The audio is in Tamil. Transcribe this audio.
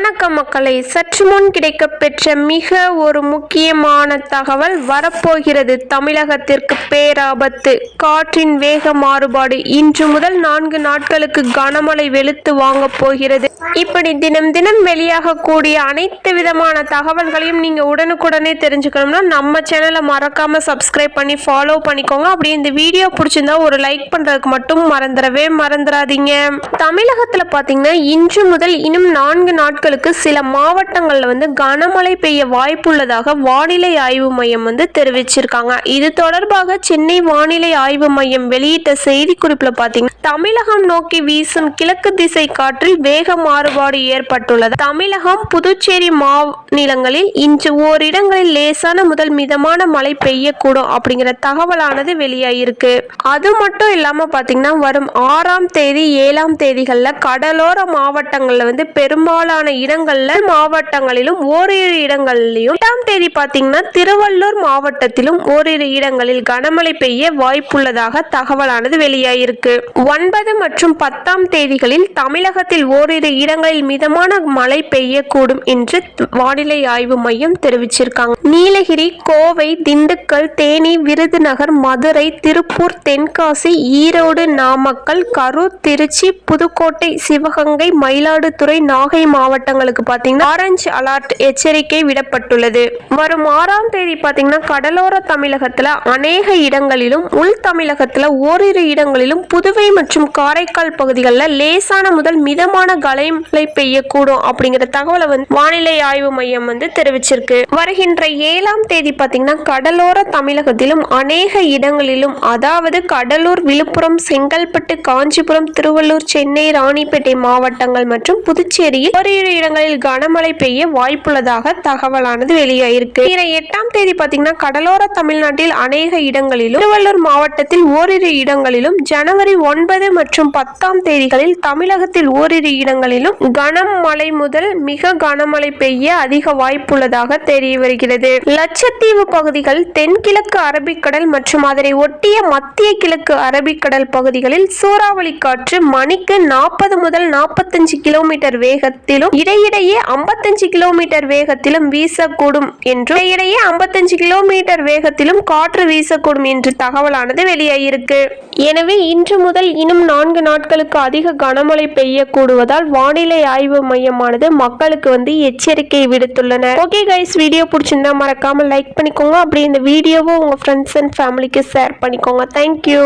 வணக்கம் மக்களை சற்று முன் கிடைக்கப்பெற்ற மிக ஒரு முக்கியமான தகவல் வரப்போகிறது. தமிழகத்திற்கு பேராபத்து. காற்றின் வேக மாறுபாடு இன்று முதல் நான்கு நாட்களுக்கு கனமழை வெளுத்து வாங்க போகிறது. இப்படி தினம் தினம் வெளியாகக்கூடிய அனைத்து விதமான தகவல்களையும் நீங்க உடனுக்குடனே தெரிஞ்சுக்கணும்னா நம்ம சேனலை மறக்காம சப்ஸ்கிரைப் பண்ணி ஃபாலோ பண்ணிக்கோங்க. அப்படி இந்த வீடியோ பிடிச்சிருந்தா ஒரு லைக் பண்றதுக்கு மட்டும் மறந்துடவே மறந்துடாதீங்க. தமிழகத்துல பாத்தீங்கன்னா இன்று முதல் இன்னும் நான்கு நாட்கள் நாட்களுக்கு சில மாவட்டங்களில் வந்து கனமழை பெய்ய வாய்ப்புள்ளதாக வானிலை ஆய்வு மையம் வந்து தெரிவிச்சிருக்காங்க. இது தொடர்பாக சென்னை வானிலை ஆய்வு மையம் வெளியிட்ட செய்திக்குறிப்பில் பார்த்தீங்கன்னா தமிழகம் நோக்கி வீசும் கிழக்கு திசை காற்றில் வேக மாறுபாடு ஏற்பட்டுள்ளது. தமிழகம் புதுச்சேரி மாநிலங்களில் இன்று ஓரிடங்களில் லேசான முதல் மிதமான மழை பெய்யக்கூடும் அப்படிங்கிற தகவலானது வெளியாயிருக்கு. அது மட்டும் இல்லாம பாத்தீங்கன்னா வரும் ஆறாம் தேதி ஏழாம் தேதிகளில் கடலோர மாவட்டங்களில் வந்து பெரும்பாலான இடங்கள்ல மாவட்டங்களிலும் ஓரிரு இடங்களிலும் எட்டாம் தேதி பாத்தீங்கன்னா திருவள்ளூர் மாவட்டத்திலும் ஓரிரு இடங்களில் கனமழை பெய்ய வாய்ப்புள்ளதாக தகவலானது வெளியாயிருக்கு. ஒன்பது மற்றும் பத்தாம் தேதிகளில் தமிழகத்தில் ஓரிரு இடங்களில் மிதமான மழை பெய்யக்கூடும் என்று வானிலை ஆய்வு மையம் தெரிவிச்சிருக்காங்க. நீலகிரி கோவை திண்டுக்கல் தேனி விருதுநகர் மதுரை திருப்பூர் தென்காசி ஈரோடு நாமக்கல் கரூர் திருச்சி புதுக்கோட்டை சிவகங்கை மயிலாடுதுறை நாகை மாவட்டங்களுக்கு பார்த்தீங்கன்னா ஆரஞ்சு அலர்ட் எச்சரிக்கை விடப்பட்டுள்ளது. வரும் ஆறாம் தேதி பார்த்தீங்கன்னா கடலோர தமிழகத்தில் அநேக இடங்களிலும் உள் தமிழகத்தில் ஓரிரு இடங்களிலும் புதுவை மற்றும் காரைக்கால் பகுதிகளில் லேசான முதல் மிதமான கலைமழை பெய்யக்கூடும் அப்படிங்கிற தகவலை வந்து வானிலை ஆய்வு மையம் வந்து தெரிவிச்சிருக்கு. வருகின்ற ஏழாம் தேதி பார்த்தீங்கன்னா கடலோர தமிழகத்திலும் அநேக இடங்களிலும் அதாவது கடலூர் விழுப்புரம் செங்கல்பட்டு காஞ்சிபுரம் திருவள்ளூர் சென்னை ராணிப்பேட்டை மாவட்டங்கள் மற்றும் புதுச்சேரியில் ஓரிரு இடங்களில் கனமழை பெய்ய வாய்ப்புள்ளதாக தகவலானது வெளியாயிருக்கு. இதனை எட்டாம் தேதி பார்த்தீங்கன்னா கடலோர தமிழ்நாட்டில் அநேக இடங்களிலும் திருவள்ளூர் மாவட்டத்தில் ஓரிரு இடங்களிலும் ஜனவரி ஒன்பது மற்றும் பத்தாம் தேதிகளில் தமிழகத்தில் ஓரிரு இடங்களிலும் கனமழை முதல் மிக கனமழை பெய்ய அதிக வாய்ப்புள்ளதாக தெரிய வருகிறது. லட்சத்தீவு பகுதிகள் தென்கிழக்கு அரபிக்கடல் மற்றும் அதனை ஒட்டிய மத்திய கிழக்கு அரபிக்கடல் பகுதிகளில் சூறாவளி காற்று மணிக்கு நாற்பது முதல் நாற்பத்தஞ்சு கிலோமீட்டர் வேகத்திலும் இடையிடையே ஐம்பத்தஞ்சு கிலோமீட்டர் வேகத்திலும் வீசக்கூடும் என்றும் இடையிடையே ஐம்பத்தஞ்சு கிலோமீட்டர் வேகத்திலும் காற்று வீசக்கூடும் என்று தகவலானது வெளியாகியிருக்கு எனவே இன்று முதல் இன்னும் நான்கு நாட்களுக்கு அதிக கனமழை பெய்யக்கூடுவதால் வானிலை ஆய்வு மையமானது மக்களுக்கு வந்து எச்சரிக்கை விடுத்துள்ளனர் ஓகே கைஸ் வீடியோ பிடிச்சிருந்தா மறக்காம லைக் பண்ணிக்கோங்க. அப்படி இந்த வீடியோவை உங்க ஃப்ரெண்ட்ஸ் அண்ட் ஃபேமிலிக்கு ஷேர் பண்ணிக்கோங்க. Thank you